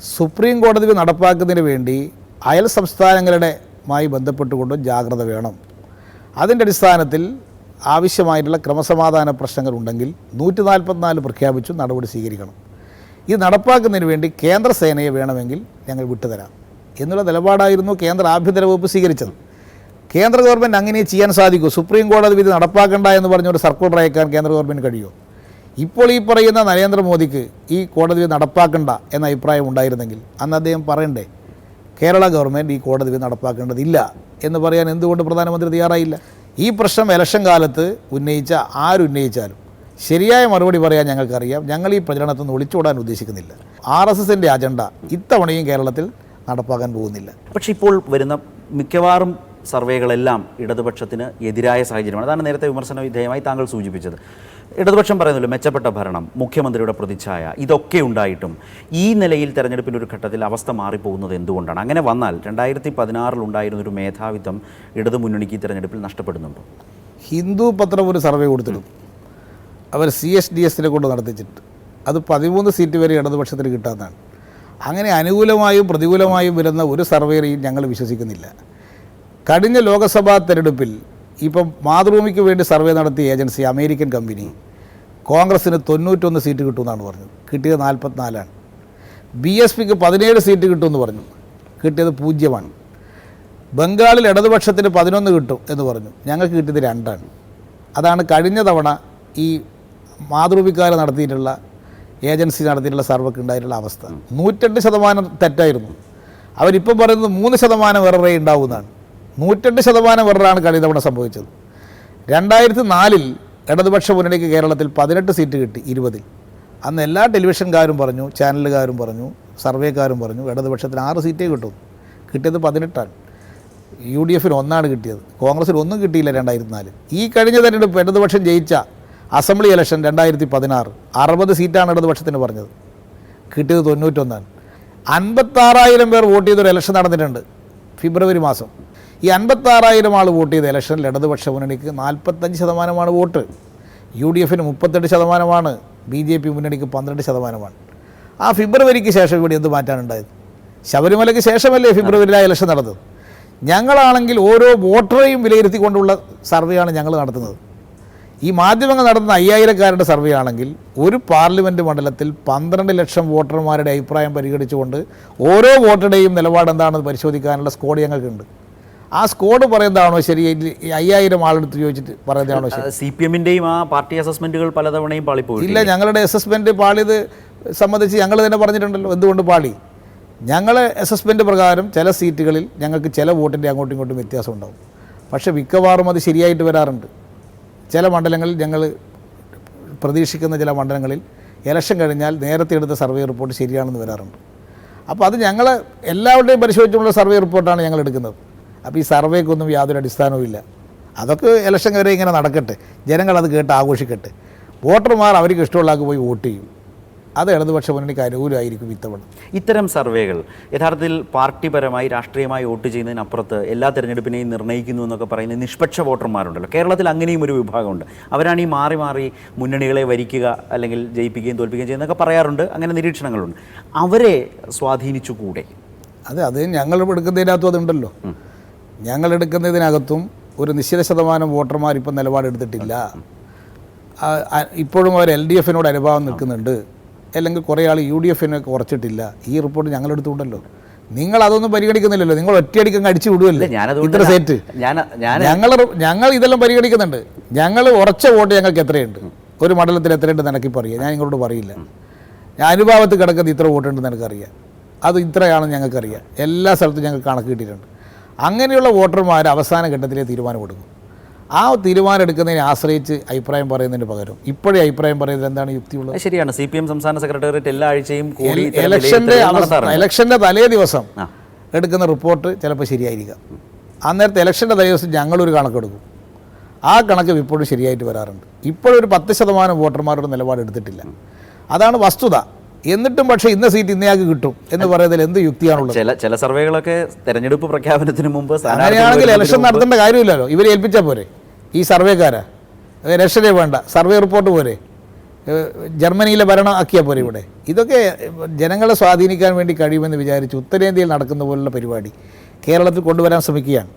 സുപ്രീം കോടതി നടപ്പാക്കുന്നതിന് വേണ്ടി അയൽ സംസ്ഥാനങ്ങളുടെ മായി ബന്ധപ്പെട്ടുകൊണ്ടും ജാഗ്രത വേണം. അതിന്റെ അടിസ്ഥാനത്തിൽ ആവശ്യമായിട്ടുള്ള ക്രമസമാധാന പ്രശ്നങ്ങൾ ഉണ്ടെങ്കിൽ നൂറ്റി നാൽപ്പത്തിനാല് പ്രഖ്യാപിച്ചു നടപടി സ്വീകരിക്കണം. ഇത് നടപ്പാക്കുന്നതിന് വേണ്ടി കേന്ദ്ര സേനയെ വേണമെങ്കിൽ ഞങ്ങൾ വിട്ടുതരാം. എന്നുള്ള നിലപാടായിരുന്നു കേന്ദ്ര ആഭ്യന്തര വകുപ്പ് സ്വീകരിച്ചത്. കേന്ദ്ര ഗവൺമെന്റ് അങ്ങനെ ചെയ്യാൻ സാധിക്കൂ സുപ്രീം കോടതി വിധി നടപ്പാക്കണ്ട എന്ന് പറഞ്ഞൊരു സർക്കുലർ അയക്കാൻ കേന്ദ്ര ഗവൺമെന്റ് കഴിയുമോ? ഇപ്പോൾ ഈ പറയുന്ന നരേന്ദ്രമോദിക്ക് ഈ കോടതി വിധി നടപ്പാക്കണ്ട എന്ന അഭിപ്രായം ഉണ്ടായിരുന്നെങ്കിൽ അന്ന് അദ്ദേഹം പറയണ്ടേ കേരള ഗവൺമെന്റ് ഈ കോടതി വിധി നടപ്പാക്കേണ്ടതില്ല എന്ന് പറയാൻ എന്തുകൊണ്ട് പ്രധാനമന്ത്രി തയ്യാറായില്ല? ഈ പ്രശ്നം ഇലക്ഷൻ കാലത്ത് ഉന്നയിച്ച ആരുന്നയിച്ചാലും ശരിയായ മറുപടി പറയാൻ ഞങ്ങൾക്കറിയാം. ഞങ്ങൾ ഈ പ്രചരണത്തിൽ നിന്ന് ഒളിച്ചോടാൻ ഉദ്ദേശിക്കുന്നില്ല. ആർ എസ് എസിന്റെ അജണ്ട ഇത്തവണയും കേരളത്തിൽ നടപ്പാക്കാൻ പോകുന്നില്ല. പക്ഷേ ഇപ്പോൾ വരുന്ന മിക്കവാറും സർവേകളെല്ലാം ഇടതുപക്ഷത്തിന് എതിരായ സാഹചര്യമാണ്. അതാണ് നേരത്തെ വിമർശന വിധേയമായി താങ്കൾ സൂചിപ്പിച്ചത്. ഇടതുപക്ഷം പറയുന്നല്ലോ മെച്ചപ്പെട്ട ഭരണം മുഖ്യമന്ത്രിയുടെ പ്രതിച്ഛായ ഇതൊക്കെ ഉണ്ടായിട്ടും ഈ നിലയിൽ തെരഞ്ഞെടുപ്പിന്റെ ഒരു ഘട്ടത്തിൽ അവസ്ഥ മാറിപ്പോകുന്നത് എന്തുകൊണ്ടാണ്? അങ്ങനെ വന്നാൽ രണ്ടായിരത്തി ഒരു മേധാവിത്വം ഇടതു മുന്നണിക്ക് തെരഞ്ഞെടുപ്പിൽ നഷ്ടപ്പെടുന്നുണ്ടോ? ഹിന്ദു പത്രം ഒരു സർവേ കൊടുത്തിരുന്നു. അവർ സി എസ് ഡി എസിനെ കൊണ്ട് നടത്തിച്ചിട്ട്. അത് പതിമൂന്ന് സീറ്റ് വരെ ഇടതുപക്ഷത്തിന് കിട്ടാത്തതാണ്. അങ്ങനെ അനുകൂലമായും പ്രതികൂലമായും വരുന്ന ഒരു സർവേയിൽ ഞങ്ങൾ വിശ്വസിക്കുന്നില്ല. കഴിഞ്ഞ ലോകസഭാ തെരഞ്ഞെടുപ്പിൽ ഇപ്പം മാതൃഭൂമിക്ക് വേണ്ടി സർവേ നടത്തിയ ഏജൻസി അമേരിക്കൻ കമ്പനി കോൺഗ്രസ്സിന് തൊണ്ണൂറ്റൊന്ന് സീറ്റ് കിട്ടുമെന്നാണ് പറഞ്ഞത്. കിട്ടിയത് നാൽപ്പത്തിനാലാണ്. ബി എസ് പിക്ക് പതിനേഴ് സീറ്റ് കിട്ടുമെന്ന് പറഞ്ഞു. കിട്ടിയത് പൂജ്യമാണ്. ബംഗാളിൽ ഇടതുപക്ഷത്തിന് പതിനൊന്ന് കിട്ടും എന്ന് പറഞ്ഞു. ഞങ്ങൾക്ക് കിട്ടിയത് രണ്ടാണ്. അതാണ് കഴിഞ്ഞ തവണ ഈ മാതൃഭൂമിക്കാർ നടത്തിയിട്ടുള്ള ഏജൻസി നടത്തിയിട്ടുള്ള സർവക്ക് ഉണ്ടായിട്ടുള്ള അവസ്ഥ. നൂറ്റെട്ട് ശതമാനം തെറ്റായിരുന്നു. അവരിപ്പം പറയുന്നത് മൂന്ന് ശതമാനം എററേ ഉണ്ടാവുന്നതാണ് നൂറ്റെട്ട് ശതമാനം എററാണ് കഴിഞ്ഞ തവണ സംഭവിച്ചത്. രണ്ടായിരത്തി നാലിൽ ഇടതുപക്ഷ മുന്നണിക്ക് കേരളത്തിൽ പതിനെട്ട് സീറ്റ് കിട്ടി ഇരുപതിൽ. അന്ന് എല്ലാ ടെലിവിഷൻകാരും പറഞ്ഞു ചാനലുകാരും പറഞ്ഞു സർവേക്കാരും പറഞ്ഞു ഇടതുപക്ഷത്തിന് ആറ് സീറ്റേ കിട്ടും കിട്ടിയത് പതിനെട്ടാണ്. യു ഡി എഫിന് ഒന്നാണ് കിട്ടിയത്. കോൺഗ്രസിന് ഒന്നും കിട്ടിയില്ല രണ്ടായിരത്തി നാല് ഈ കഴിഞ്ഞ തെരഞ്ഞെടുപ്പ് ഇടതുപക്ഷം ജയിച്ച അസംബ്ലി ഇലക്ഷൻ രണ്ടായിരത്തി പതിനാറ് അറുപത് സീറ്റാണ് ഇടതുപക്ഷത്തിന് പറഞ്ഞത്. കിട്ടിയത് തൊണ്ണൂറ്റൊന്നാണ്. അൻപത്താറായിരം പേർ വോട്ട് ചെയ്തൊരു ഇലക്ഷൻ നടന്നിട്ടുണ്ട് ഫെബ്രുവരി മാസം. ഈ അൻപത്താറായിരം ആൾ വോട്ട് ചെയ്ത ഇലക്ഷനിൽ ഇടതുപക്ഷ മുന്നണിക്ക് നാൽപ്പത്തഞ്ച് ശതമാനമാണ് വോട്ട്. യു ഡി എഫിന് മുപ്പത്തെട്ട് ശതമാനമാണ് ബി ജെ പി മുന്നണിക്ക് പന്ത്രണ്ട് ശതമാനമാണ്. ആ ഫെബ്രുവരിക്ക് ശേഷം ഇവിടെ എന്ത് മാറ്റാനുണ്ടായത് ശബരിമലയ്ക്ക് ശേഷമല്ലേ ഫെബ്രുവരിയിൽ ആ ഇലക്ഷൻ നടന്നത്? ഞങ്ങളാണെങ്കിൽ ഓരോ വോട്ടറെയും വിലയിരുത്തിക്കൊണ്ടുള്ള സർവേയാണ് ഞങ്ങൾ നടത്തുന്നത്. ഈ മാധ്യമങ്ങൾ നടത്തുന്ന അയ്യായിരക്കാരുടെ സർവേ ആണെങ്കിൽ ഒരു പാർലമെന്റ് മണ്ഡലത്തിൽ പന്ത്രണ്ട് ലക്ഷം വോട്ടർമാരുടെ അഭിപ്രായം പരിഗണിച്ചുകൊണ്ട് ഓരോ വോട്ടറുടെയും നിലപാട് എന്താണെന്ന് പരിശോധിക്കാനുള്ള സ്കോഡ് ഞങ്ങൾക്കുണ്ട്. ആ സ്കോഡ് പറയുന്നതാണോ ശരി? അയ്യായിരം ആളെടുത്ത് ചോദിച്ചിട്ട് പറയുന്നതാണോ ശരി? സി പി എമ്മിന്റെയും ആ പാർട്ടി അസസ്മെന്റുകൾ പലതവണയും പാളിപ്പോയി ഇല്ല ഞങ്ങളുടെ അസസ്മെന്റ് പാളിയത് സംബന്ധിച്ച് ഞങ്ങൾ തന്നെ പറഞ്ഞിട്ടുണ്ടല്ലോ. എന്തുകൊണ്ട് പാളി? ഞങ്ങൾ അസസ്മെന്റ് പ്രകാരം ചില സീറ്റുകളിൽ ഞങ്ങൾക്ക് ചില വോട്ടിന്റെ അങ്ങോട്ടും ഇങ്ങോട്ടും വ്യത്യാസം ഉണ്ടാകും പക്ഷേ മിക്കവാറും അത് ശരിയായിട്ട് വരാറുണ്ട്. ചില മണ്ഡലങ്ങളിൽ ഞങ്ങൾ പ്രതീക്ഷിക്കുന്ന ചില മണ്ഡലങ്ങളിൽ ഇലക്ഷൻ കഴിഞ്ഞാൽ നേരത്തെ എടുത്ത സർവേ റിപ്പോർട്ട് ശരിയാണെന്ന് വരാറുണ്ട്. അപ്പോൾ അത് ഞങ്ങൾ എല്ലാവരുടെയും പരിശോധിച്ചുള്ള സർവേ റിപ്പോർട്ടാണ് ഞങ്ങൾ എടുക്കുന്നത്. അപ്പോൾ ഈ സർവേക്കൊന്നും യാതൊരു അടിസ്ഥാനവും ഇല്ല. അതൊക്കെ ഇലക്ഷൻ വരെ ഇങ്ങനെ നടക്കട്ടെ. ജനങ്ങൾ അത് കേട്ട് ആഘോഷിക്കട്ടെ. വോട്ടർമാർ അവർക്ക് ഇഷ്ടമുള്ള ആൾക്ക് പോയി വോട്ട് ചെയ്യും. അത് ഇടതുപക്ഷ മുന്നണിക്ക് അനുകൂലമായിരിക്കും ഇത്തവണ. ഇത്തരം സർവേകൾ യഥാർത്ഥത്തിൽ പാർട്ടിപരമായി രാഷ്ട്രീയമായി വോട്ട് ചെയ്യുന്നതിനപ്പുറത്ത് എല്ലാ തെരഞ്ഞെടുപ്പിനെയും നിർണയിക്കുന്നു എന്നൊക്കെ പറയുന്ന നിഷ്പക്ഷ വോട്ടർമാരുണ്ടല്ലോ. കേരളത്തിൽ അങ്ങനെയും ഒരു വിഭാഗമുണ്ട്. അവരാണ് ഈ മാറി മാറി മുന്നണികളെ വരിക്കുക അല്ലെങ്കിൽ ജയിപ്പിക്കുകയും തോൽപ്പിക്കുകയും ചെയ്യുന്നതൊക്കെ പറയാറുണ്ട്. അങ്ങനെ നിരീക്ഷണങ്ങളുണ്ട്. അവരെ സ്വാധീനിച്ചുകൂടെ? അതെ അത് ഞങ്ങൾ എടുക്കുന്നതിനകത്തും അതുണ്ടല്ലോ. ഞങ്ങൾ എടുക്കുന്നതിനകത്തും ഒരു നിശ്ചിത ശതമാനം വോട്ടർമാർ ഇപ്പം നിലപാടെടുത്തിട്ടില്ല. ഇപ്പോഴും അവർ എൽ ഡി എഫിനോട് അനുഭാവം നിൽക്കുന്നുണ്ട്. അല്ലെങ്കിൽ കുറേ ആൾ യു ഡി എഫിനെ കുറച്ചിട്ടില്ല. ഈ റിപ്പോർട്ട് ഞങ്ങളെടുത്തുകൊണ്ടല്ലോ. നിങ്ങൾ അതൊന്നും പരിഗണിക്കുന്നില്ലല്ലോ. നിങ്ങൾ ഒറ്റയടിക്ക് അങ്ങ് അടിച്ചു വിടുമല്ലേ ഇത്ര സെറ്റ്. ഞങ്ങൾ ഞങ്ങൾ ഇതെല്ലാം പരിഗണിക്കുന്നുണ്ട്. ഞങ്ങൾ ഉറച്ച വോട്ട് ഞങ്ങൾക്ക് എത്രയുണ്ട്? ഒരു മണ്ഡലത്തിൽ എത്രയുണ്ട് നിനക്കി പറയുക ഞാൻ നിങ്ങളോട് പറയില്ല. ഞാൻ അനുഭാവത്ത് കിടക്കുന്ന ഇത്ര വോട്ടുണ്ടെന്ന് എനിക്കറിയാം അത് ഇത്രയാണെന്ന് ഞങ്ങൾക്കറിയാം. എല്ലാ സ്ഥലത്തും ഞങ്ങൾ കണക്ക് കിട്ടിയിട്ടുണ്ട്. അങ്ങനെയുള്ള വോട്ടർമാർ അവസാന ഘട്ടത്തിലേ തീരുമാനം കൊടുക്കും ആ തീരുമാനം എടുക്കുന്നതിനെ ആശ്രയിച്ച് അഭിപ്രായം പറയുന്നതിന് പകരം ഇപ്പോഴേ അഭിപ്രായം പറയുന്നത് എന്താണ് യുക്തിയുള്ളത്? ശരിയാണ്. സി പി എം സംസ്ഥാന സെക്രട്ടേറിയറ്റ് എല്ലാ ആഴ്ചയും ഇലക്ഷന്റെ. ഇലക്ഷന്റെ തലേ ദിവസം എടുക്കുന്ന റിപ്പോർട്ട് ചിലപ്പോൾ ശരിയായിരിക്കാം. അന്നേരത്തെ ഇലക്ഷന്റെ തലേ ദിവസം ഞങ്ങളൊരു കണക്കെടുക്കും ആ കണക്ക് ഇപ്പോഴും ശരിയായിട്ട് വരാറുണ്ട്. ഇപ്പോഴൊരു പത്ത് ശതമാനം വോട്ടർമാരുടെ നിലപാട് എടുത്തിട്ടില്ല. അതാണ് വസ്തുത. എന്നിട്ടും പക്ഷേ ഇന്ന സീറ്റ് ഇന്നയാൾക്ക് കിട്ടും എന്ന് പറയുന്നതിൽ എന്ത് യുക്തിയാണുള്ളത്? ചില ചില സർവേകളൊക്കെ തെരഞ്ഞെടുപ്പ് പ്രഖ്യാപനത്തിന് മുമ്പ് അങ്ങനെയാണെങ്കിൽ ഇലക്ഷൻ നടത്തേണ്ട കാര്യമില്ലല്ലോ. ഇവരെ ഏൽപ്പിച്ചാൽ പോരെ. ഈ സർവേക്കാരാ. ഇലക്ഷനെ വേണ്ട. സർവേ റിപ്പോർട്ട് പോരെ. ജർമ്മനിയിലെ ഭരണം ആക്കിയാൽ പോരെ ഇവിടെ. ഇതൊക്കെ ജനങ്ങളെ സ്വാധീനിക്കാൻ വേണ്ടി കഴിയുമെന്ന് വിചാരിച്ച് ഉത്തരേന്ത്യയിൽ നടക്കുന്ന പോലുള്ള പരിപാടി കേരളത്തിൽ കൊണ്ടുവരാൻ ശ്രമിക്കുകയാണ്.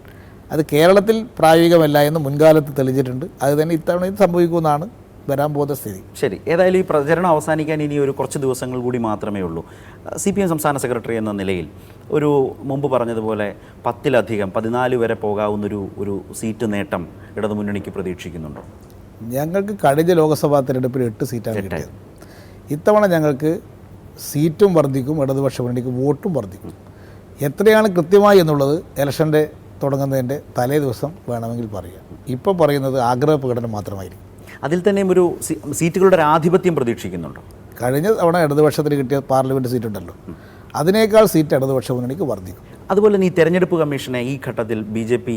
അത് കേരളത്തിൽ പ്രായോഗികമല്ല എന്ന് മുൻകാലത്ത് തെളിഞ്ഞിട്ടുണ്ട്. അത് തന്നെ ഇത്തവണ ഇത് സംഭവിക്കുമെന്നാണ് വരാൻ പോകുന്ന സ്ഥിതി. ശരി. ഏതായാലും ഈ പ്രചരണം അവസാനിക്കാൻ ഇനി ഒരു കുറച്ച് ദിവസങ്ങൾ കൂടി മാത്രമേ ഉള്ളൂ. സി പി എം സംസ്ഥാന സെക്രട്ടറി എന്ന നിലയിൽ ഒരു മുമ്പ് പറഞ്ഞതുപോലെ പത്തിലധികം പതിനാല് വരെ പോകാവുന്നൊരു ഒരു സീറ്റ് നേട്ടം ഇടതുമുന്നണിക്ക് പ്രതീക്ഷിക്കുന്നുണ്ടോ? ഞങ്ങൾക്ക് കഴിഞ്ഞ ലോക്സഭാ തിരഞ്ഞെടുപ്പിൽ എട്ട് സീറ്റാണ് കിട്ടിയത്. ഇത്തവണ ഞങ്ങൾക്ക് സീറ്റും വർദ്ധിക്കും ഇടതുപക്ഷ മുന്നണിക്ക് വോട്ടും വർദ്ധിക്കും. എത്രയാണ് കൃത്യമായി എന്നുള്ളത് ഇലക്ഷന്റെ തുടങ്ങുന്നതിന്റെ തലേ ദിവസം വേണമെങ്കിൽ പറയാം. ഇപ്പോൾ പറയുന്നത് ആഗ്രഹ പ്രകടനം മാത്രമായിരിക്കും. അതിൽ തന്നെയും ഒരു സീറ്റുകളുടെ ഒരു ആധിപത്യം പ്രതീക്ഷിക്കുന്നുണ്ട്? കഴിഞ്ഞ തവണ ഇടതുപക്ഷത്തിന് കിട്ടിയ പാർലമെന്റ് സീറ്റ് ഉണ്ടല്ലോ അതിനേക്കാൾ സീറ്റ് ഇടതുപക്ഷ മുന്നണിക്ക് വർദ്ധിക്കും. അതുപോലെ തന്നെ ഈ തെരഞ്ഞെടുപ്പ് കമ്മീഷനെ ഈ ഘട്ടത്തിൽ ബി ജെ പി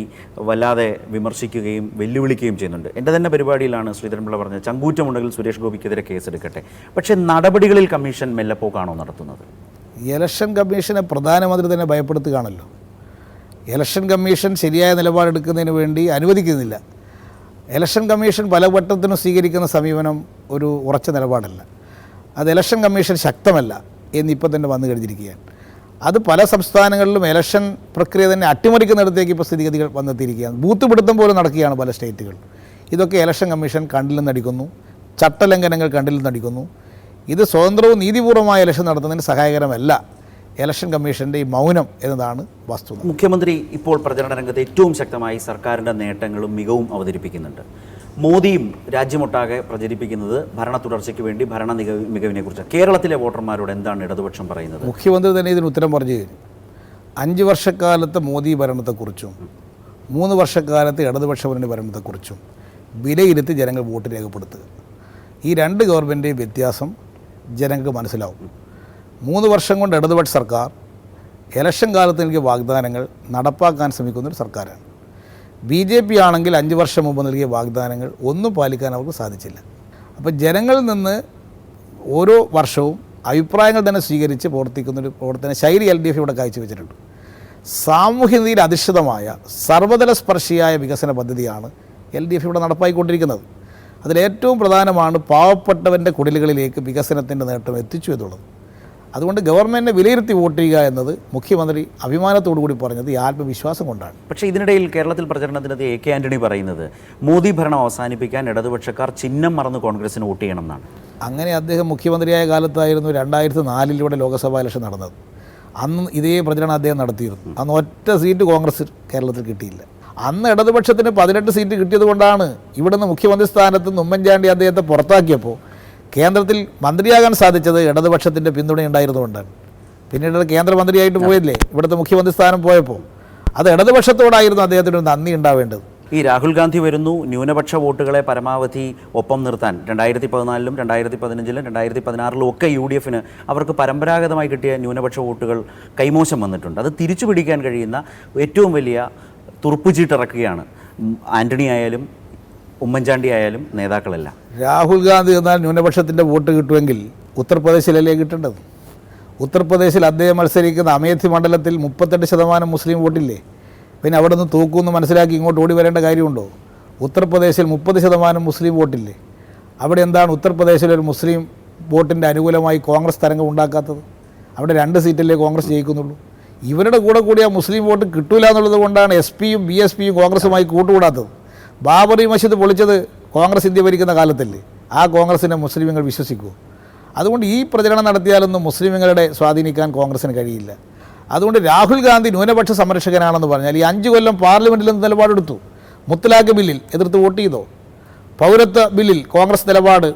വല്ലാതെ വിമർശിക്കുകയും വെല്ലുവിളിക്കുകയും ചെയ്യുന്നുണ്ട്. എന്റെ തന്നെ പരിപാടിയിലാണ് ശ്രീധരൻപിള്ള പറഞ്ഞത് ചങ്കൂറ്റമുണ്ടെങ്കിൽ സുരേഷ് ഗോപിക്കെതിരെ കേസെടുക്കട്ടെ. പക്ഷേ നടപടികളിൽ കമ്മീഷൻ മെല്ലപ്പോക്കാണോ നടത്തുന്നത്? ഇലക്ഷൻ കമ്മീഷനെ പ്രധാനമന്ത്രി തന്നെ ഭയപ്പെടുത്തുകയാണല്ലോ. ഇലക്ഷൻ കമ്മീഷൻ ശരിയായ നിലപാടെടുക്കുന്നതിന് വേണ്ടി അനുവദിക്കുന്നില്ല. ഇലക്ഷൻ കമ്മീഷൻ പല വട്ടത്തിനും സ്വീകരിക്കുന്ന സമീപനം ഒരു ഉറച്ച നിലപാടല്ല. അത് ഇലക്ഷൻ കമ്മീഷൻ ശക്തമല്ല എന്നിപ്പോൾ തന്നെ വന്നു കഴിഞ്ഞിരിക്കുകയാണ്. അത് പല സംസ്ഥാനങ്ങളിലും ഇലക്ഷൻ പ്രക്രിയ തന്നെ അട്ടിമറിക്കുന്നിടത്തേക്ക് ഇപ്പോൾ സ്ഥിതിഗതികൾ വന്നെത്തിയിരിക്കുകയാണ്. ബൂത്ത് പിടുത്തം പോലും നടക്കുകയാണ് പല സ്റ്റേറ്റുകൾ. ഇതൊക്കെ ഇലക്ഷൻ കമ്മീഷൻ കണ്ടിൽ നടിക്കുന്നു ചട്ടലംഘനങ്ങൾ കണ്ടിൽ നടിക്കുന്നു ഇത് സ്വതന്ത്രവും നീതിപൂർവമായ ഇലക്ഷൻ നടത്തുന്നതിന് സഹായകരമല്ല. ഇലക്ഷൻ കമ്മീഷന്റെ ഈ മൗനം എന്നതാണ് വസ്തുത. മുഖ്യമന്ത്രി ഇപ്പോൾ പ്രചരണ രംഗത്ത് ഏറ്റവും ശക്തമായി സർക്കാരിന്റെ നേട്ടങ്ങളും മികവും അവതരിപ്പിക്കുന്നുണ്ട്. മോദിയും രാജ്യമൊട്ടാകെ പ്രചരിപ്പിക്കുന്നത് ഭരണ തുടർച്ചയ്ക്ക് വേണ്ടി ഭരണ മികവിനെ കുറിച്ച്. കേരളത്തിലെ വോട്ടർമാരോട് എന്താണ് ഇടതുപക്ഷം പറയുന്നത്? മുഖ്യമന്ത്രി തന്നെ ഇതിന് ഉത്തരം പറഞ്ഞു കഴിഞ്ഞു. അഞ്ച് വർഷക്കാലത്തെ മോദി ഭരണത്തെക്കുറിച്ചും മൂന്ന് വർഷക്കാലത്ത് ഇടതുപക്ഷ മുന്നണി ഭരണത്തെക്കുറിച്ചും വിലയിരുത്തി ജനങ്ങൾ വോട്ട് രേഖപ്പെടുത്തുക. ഈ രണ്ട് ഗവൺമെന്റേയും വ്യത്യാസം ജനങ്ങൾക്ക് മനസ്സിലാവും. മൂന്ന് വർഷം കൊണ്ട് ഇടതുപക്ഷ സർക്കാർ ഇലക്ഷൻ കാലത്ത് എനിക്ക് വാഗ്ദാനങ്ങൾ നടപ്പാക്കാൻ ശ്രമിക്കുന്നൊരു സർക്കാരാണ്. ബി ജെ പി ആണെങ്കിൽ അഞ്ച് വർഷം മുമ്പ് നൽകിയ വാഗ്ദാനങ്ങൾ ഒന്നും പാലിക്കാൻ അവർക്ക് സാധിച്ചില്ല. അപ്പോൾ ജനങ്ങളിൽ നിന്ന് ഓരോ വർഷവും അഭിപ്രായങ്ങൾ തന്നെ സ്വീകരിച്ച് പ്രവർത്തിക്കുന്നൊരു പ്രവർത്തന ശൈലി എൽ ഡി എഫ് ഇവിടെ കാഴ്ചവെച്ചിട്ടുണ്ട്. സാമൂഹ്യനീതിയിൽ അധിഷ്ഠിതമായ സർവതല സ്പർശിയായ വികസന പദ്ധതിയാണ് എൽ ഡി എഫ് ഇവിടെ നടപ്പായിക്കൊണ്ടിരിക്കുന്നത്. അതിലേറ്റവും പ്രധാനമാണ് പാവപ്പെട്ടവന്റെ കുടിലുകളിലേക്ക് വികസനത്തിന്റെ നേട്ടം എത്തിച്ചു എന്നുള്ളത്. അതുകൊണ്ട് ഗവൺമെന്റിനെ വിലയിരുത്തി വോട്ട് ചെയ്യുക എന്നത് മുഖ്യമന്ത്രി അഭിമാനത്തോടു കൂടി പറഞ്ഞത് ഈ ആത്മവിശ്വാസം കൊണ്ടാണ്. പക്ഷേ ഇതിനിടയിൽ കേരളത്തിൽ പ്രചരണത്തിനത് എ കെ ആന്റണി പറയുന്നത് മോദി ഭരണം അവസാനിപ്പിക്കാൻ ഇടതുപക്ഷക്കാർ ചിഹ്നം മറന്ന് കോൺഗ്രസിന് വോട്ട് ചെയ്യണം എന്നാണ്. അങ്ങനെ അദ്ദേഹം മുഖ്യമന്ത്രിയായ കാലത്തായിരുന്നു രണ്ടായിരത്തി നാലിലൂടെ ലോക്സഭാ ഇലക്ഷൻ നടന്നത്. അന്ന് ഇതേ പ്രചരണം അദ്ദേഹം നടത്തിയിരുന്നു. അന്ന് ഒറ്റ സീറ്റ് കോൺഗ്രസ് കേരളത്തിൽ കിട്ടിയില്ല. അന്ന് ഇടതുപക്ഷത്തിന് പതിനെട്ട് സീറ്റ് കിട്ടിയത് കൊണ്ടാണ് ഇവിടുന്ന് മുഖ്യമന്ത്രി സ്ഥാനത്ത് നിന്ന് ഉമ്മൻചാണ്ടി അദ്ദേഹത്തെ പുറത്താക്കിയപ്പോൾ കേന്ദ്രത്തിൽ മന്ത്രിയാകാൻ സാധിച്ചത് ഇടതുപക്ഷത്തിന്റെ പിന്തുണയുണ്ടായിരുന്നുകൊണ്ടാണ് പിന്നീട് കേന്ദ്രമന്ത്രിയായിട്ട് പോയില്ലേ? ഇവിടുത്തെ മുഖ്യമന്ത്രി സ്ഥാനം പോയപ്പോൾ അത് ഇടതുപക്ഷത്തോടായിരുന്നു അദ്ദേഹത്തിന് ഒരു നന്ദി ഉണ്ടാവേണ്ടത് ഈ രാഹുൽ ഗാന്ധി വരുന്നു ന്യൂനപക്ഷ വോട്ടുകളെ പരമാവധി ഒപ്പം നിർത്താൻ. രണ്ടായിരത്തി പതിനാലിലും രണ്ടായിരത്തി പതിനഞ്ചിലും രണ്ടായിരത്തി പതിനാറിലും ഒക്കെ യു ഡി എഫിന് അവർക്ക് പരമ്പരാഗതമായി കിട്ടിയ ന്യൂനപക്ഷ വോട്ടുകൾ കൈമോശം വന്നിട്ടുണ്ട്. അത് തിരിച്ചു പിടിക്കാൻ കഴിയുന്ന ഏറ്റവും വലിയ തുറുപ്പുചീട്ടിറക്കുകയാണ് ആന്റണി ആന്റണി ആയാലും ഉമ്മൻചാണ്ടി ആയാലും നേതാക്കളല്ല. രാഹുൽ ഗാന്ധി എന്നാൽ ന്യൂനപക്ഷത്തിന്റെ വോട്ട് കിട്ടുമെങ്കിൽ ഉത്തർപ്രദേശിലല്ലേ കിട്ടേണ്ടത്? ഉത്തർപ്രദേശിൽ അദ്ദേഹം മത്സരിക്കുന്ന അമേത്തി മണ്ഡലത്തിൽ മുപ്പത്തെട്ട് ശതമാനം മുസ്ലിം വോട്ടില്ലേ? പിന്നെ അവിടെ നിന്ന് തൂക്കുമെന്ന് മനസ്സിലാക്കി ഇങ്ങോട്ട് ഓടി വരേണ്ട കാര്യമുണ്ടോ? ഉത്തർപ്രദേശിൽ മുപ്പത് ശതമാനം മുസ്ലിം വോട്ടില്ലേ? അവിടെ എന്താണ് ഉത്തർപ്രദേശിൽ ഒരു മുസ്ലിം വോട്ടിന്റെ അനുകൂലമായി കോൺഗ്രസ് തരംഗം ഉണ്ടാക്കാത്തത്? അവിടെ രണ്ട് സീറ്റല്ലേ കോൺഗ്രസ് ജയിക്കുന്നുള്ളൂ. ഇവരുടെ കൂടെ കൂടി ആ മുസ്ലിം വോട്ട് കിട്ടൂല എന്നുള്ളത് കൊണ്ടാണ് എസ് പിയും ബി എസ് പിയും കോൺഗ്രസുമായി കൂട്ടുകൂടാത്തത്. ബാബറി മസ്ജിദ് പൊളിച്ചത് കോൺഗ്രസ് ഇന്ത്യ ഭരിക്കുന്ന കാലത്തല്ലേ. ആ കോൺഗ്രസിനെ മുസ്ലിമുകൾ വിശ്വസിക്കൂ. അതുകൊണ്ട് ഈ പ്രചരണം നടത്തിയാലൊന്നും മുസ്ലിമുകളുടെ സ്വാധീനിക്കാൻ കോൺഗ്രസിന് കഴിയില്ല. അതുകൊണ്ട് രാഹുൽ ഗാന്ധി ന്യൂനപക്ഷ സംരക്ഷകനാണെന്ന് പറഞ്ഞാൽ ഈ അഞ്ച് കൊല്ലം പാർലമെന്റിൽ നിന്ന് നിലപാടെടുത്തു. മുത്തലാഖ് ബില്ലിൽ എതിർത്ത് വോട്ട് ചെയ്തോ? പൗരത്വ ബില്ലിൽ കോൺഗ്രസ് നിലപാട്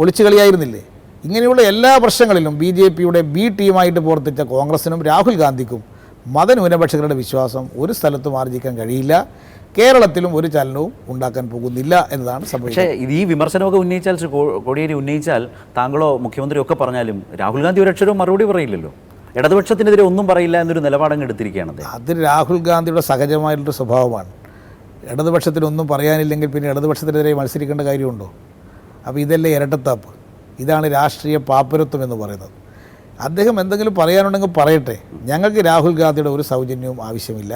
ഒളിച്ചു കളിയായിരുന്നില്ലേ? ഇങ്ങനെയുള്ള എല്ലാ പ്രശ്നങ്ങളിലും ബി ജെ പിയുടെ ബി ടീമായിട്ട് പ്രവർത്തിച്ച കോൺഗ്രസിനും രാഹുൽ ഗാന്ധിക്കും മതന്യൂനപക്ഷങ്ങളുടെ വിശ്വാസം ഒരു സ്ഥലത്തും ആർജിക്കാൻ കഴിയില്ല. കേരളത്തിലും ഒരു ചലനവും ഉണ്ടാക്കാൻ പോകുന്നില്ല എന്നതാണ് സംഭവിച്ചത്. പക്ഷേ ഈ വിമർശനമൊക്കെ ഉന്നയിച്ചാൽ ശ്രീ കോടിയേരി ഉന്നയിച്ചാൽ താങ്കളോ മുഖ്യമന്ത്രിയോ ഒക്കെ പറഞ്ഞാലും രാഹുൽ ഗാന്ധി ഒരു അക്ഷരവും മറുപടി പറയില്ലല്ലോ. ഇടതുപക്ഷത്തിനെതിരെ ഒന്നും പറയില്ല എന്നൊരു നിലപാടങ്ങ് എടുത്തിരിക്കുകയാണ് അത് രാഹുൽ ഗാന്ധിയുടെ സഹജമായിട്ടുള്ള സ്വഭാവമാണ്. ഇടതുപക്ഷത്തിനൊന്നും പറയാനില്ലെങ്കിൽ പിന്നെ ഇടതുപക്ഷത്തിനെതിരെ മത്സരിക്കേണ്ട കാര്യമുണ്ടോ? അപ്പോൾ ഇതല്ലേ ഇരട്ടത്താപ്പ്. ഇതാണ് രാഷ്ട്രീയ പാപ്പരത്വം എന്ന് പറയുന്നത്. അദ്ദേഹം എന്തെങ്കിലും പറയാനുണ്ടെങ്കിൽ പറയട്ടെ. ഞങ്ങൾക്ക് രാഹുൽ ഗാന്ധിയുടെ ഒരു സൗജന്യവും ആവശ്യമില്ല.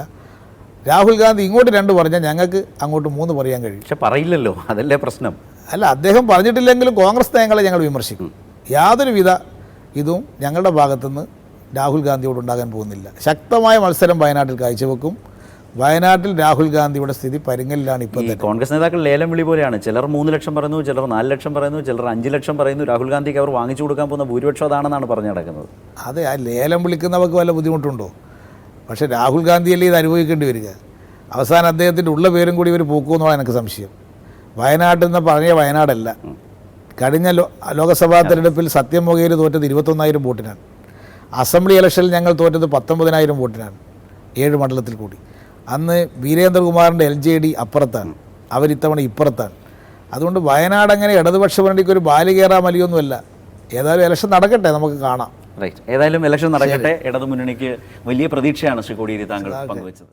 രാഹുൽ ഗാന്ധി ഇങ്ങോട്ട് രണ്ട് പറഞ്ഞാൽ ഞങ്ങൾക്ക് അങ്ങോട്ട് മൂന്ന് പറയാൻ കഴിയും. പക്ഷെ പറയില്ലല്ലോ അതല്ലേ പ്രശ്നം. അല്ല അദ്ദേഹം പറഞ്ഞിട്ടില്ലെങ്കിലും കോൺഗ്രസ് നയങ്ങളെ ഞങ്ങൾ വിമർശിക്കും. യാതൊരുവിധ ഇതും ഞങ്ങളുടെ ഭാഗത്തുനിന്ന് രാഹുൽ ഗാന്ധിയോട് ഉണ്ടാകാൻ പോകുന്നില്ല. ശക്തമായ മത്സരം വയനാട്ടിൽ കാഴ്ചവെക്കും. വയനാട്ടിൽ രാഹുൽ ഗാന്ധിയുടെ സ്ഥിതി പരിങ്ങലിലാണ് ഇപ്പോൾ കോൺഗ്രസ് നേതാക്കൾ ലേലം വിളി പോലെയാണ്. ചിലർ മൂന്ന് ലക്ഷം പറയുന്നു ചിലർ നാല് ലക്ഷം പറയുന്നു ചിലർ അഞ്ച് ലക്ഷം പറയുന്നു. രാഹുൽ ഗാന്ധിക്ക് അവർ വാങ്ങിച്ചു കൊടുക്കാൻ പോകുന്ന ഭൂരിപക്ഷം അതാണെന്നാണ് പറഞ്ഞു നടക്കുന്നത്. അതെ ആ ലേലം വിളിക്കുന്നവർക്ക് വല്ല ബുദ്ധിമുട്ടുണ്ടോ? പക്ഷേ രാഹുൽ ഗാന്ധിയല്ലേ ഇത് അനുഭവിക്കേണ്ടി വരിക? അവസാനം അദ്ദേഹത്തിന്റെ ഉള്ള പേരും കൂടി ഇവർ പോക്കുമെന്നുള്ള എനിക്ക് സംശയം. വയനാട്ടിൽ നിന്ന് പറഞ്ഞ വയനാടല്ല. കഴിഞ്ഞ ലോകസഭാ തെരഞ്ഞെടുപ്പിൽ സത്യം മുഖയിൽ തോറ്റത് ഇരുപത്തൊന്നായിരം വോട്ടിനാണ്. അസംബ്ലി ഇലക്ഷനിൽ ഞങ്ങൾ തോറ്റത് പത്തൊമ്പതിനായിരം വോട്ടിനാണ്. ഏഴ് മണ്ഡലത്തിൽ കൂടി. അന്ന് വീരേന്ദ്രകുമാറിന്റെ എൽ ജെ ഡി അപ്പുറത്താണ്. അവരിത്തവണ ഇപ്പുറത്താണ്. അതുകൊണ്ട് വയനാട് അങ്ങനെ ഇടതുപക്ഷ മുന്നണിക്ക് ഒരു ബാലി കയറാൻ ഏതായാലും ഇലക്ഷൻ നടക്കട്ടെ നമുക്ക് കാണാം. റൈറ്റ് ഏതായാലും ഇലക്ഷൻ നടക്കട്ടെ. ഇടതു മുന്നണിക്ക് വലിയ പ്രതീക്ഷയാണ് ശ്രീ കോടിയേരി താങ്കൾ പങ്കുവച്ചത്.